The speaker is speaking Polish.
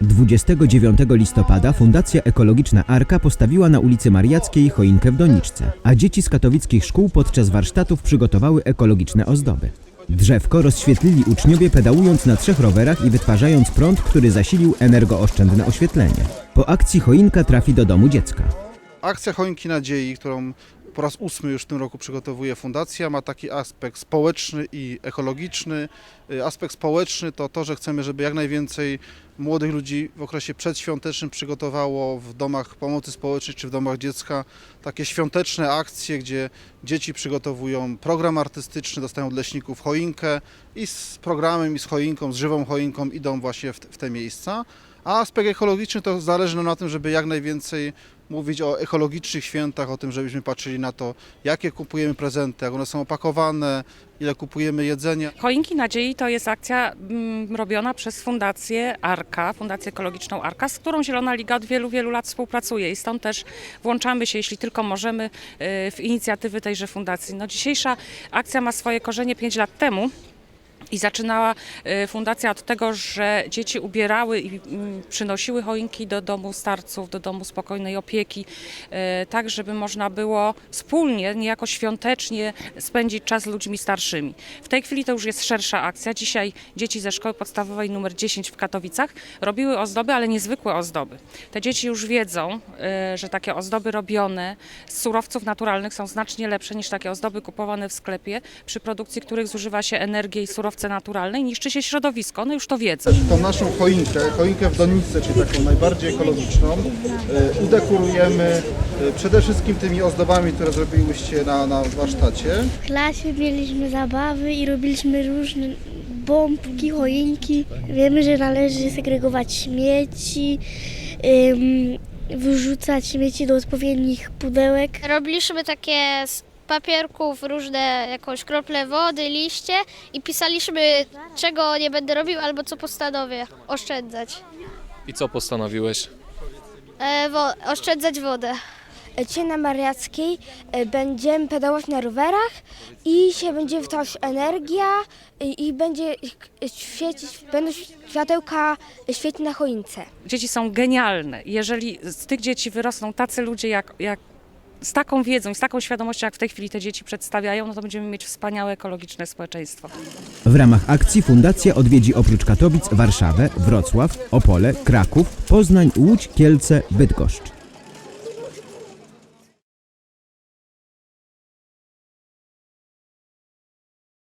29 listopada Fundacja Ekologiczna Arka postawiła na ulicy Mariackiej choinkę w doniczce, a dzieci z katowickich szkół podczas warsztatów przygotowały ekologiczne ozdoby. Drzewko rozświetlili uczniowie pedałując na trzech rowerach i wytwarzając prąd, który zasilił energooszczędne oświetlenie. Po akcji choinka trafi do domu dziecka. Akcja Choinki Nadziei, którą po raz ósmy już w tym roku przygotowuje Fundacja, ma taki aspekt społeczny i ekologiczny. Y, Aspekt społeczny to to, że chcemy, żeby jak najwięcej młodych ludzi w okresie przedświątecznym przygotowało w domach pomocy społecznej czy w domach dziecka takie świąteczne akcje, gdzie dzieci przygotowują program artystyczny, dostają od leśników choinkę i z programem i z choinką, z żywą choinką idą właśnie w, w te miejsca. A aspekt ekologiczny to zależy nam na tym, żeby jak najwięcej mówić o ekologicznych świętach, o tym, żebyśmy patrzyli na to, jakie kupujemy prezenty, jak one są opakowane, ile kupujemy jedzenia. Choinki Nadziei to jest akcja mm, robiona przez Fundację Arka, Fundację Ekologiczną Arka, z którą Zielona Liga od wielu, wielu lat współpracuje i stąd też włączamy się, jeśli tylko możemy, y, w inicjatywy tejże fundacji. No, dzisiejsza akcja ma swoje korzenie 5 lat temu. I zaczynała y, fundacja od tego, że dzieci ubierały i mm, przynosiły choinki do domu starców, do domu spokojnej opieki, y, tak żeby można było wspólnie, niejako świątecznie spędzić czas z ludźmi starszymi. W tej chwili to już jest szersza akcja. Dzisiaj dzieci ze szkoły podstawowej numer 10 w Katowicach robiły ozdoby, ale niezwykłe ozdoby. Te dzieci już wiedzą, y, że takie ozdoby robione z surowców naturalnych są znacznie lepsze niż takie ozdoby kupowane w sklepie, przy produkcji których zużywa się energię i surowce naturalne i niszczy się środowisko. One już to wiedzą. Tą naszą choinkę, choinkę w doniczce, czyli taką najbardziej ekologiczną, e, udekorujemy e, przede wszystkim tymi ozdobami, które zrobiłyście na, na warsztacie. W klasie mieliśmy zabawy i robiliśmy różne bombki, choinki. Wiemy, że należy segregować śmieci, ym, wyrzucać śmieci do odpowiednich pudełek. Robiliśmy takie papierków różne, jakąś krople wody, liście i pisaliśmy czego nie będę robił albo co postanowię oszczędzać. I co postanowiłeś? E, wo- oszczędzać wodę. Dzisiaj na Mariackiej e, będziemy pedałować na rowerach i się będzie wytwarzać energia i, i będzie świecić, będą światełka świecić na choince. Dzieci są genialne. Jeżeli z tych dzieci wyrosną tacy ludzie jak, jak z taką wiedzą i z taką świadomością, jak w tej chwili te dzieci przedstawiają, no to będziemy mieć wspaniałe ekologiczne społeczeństwo. W ramach akcji fundacja odwiedzi oprócz Katowic Warszawę, Wrocław, Opole, Kraków, Poznań, Łódź, Kielce, Bydgoszcz.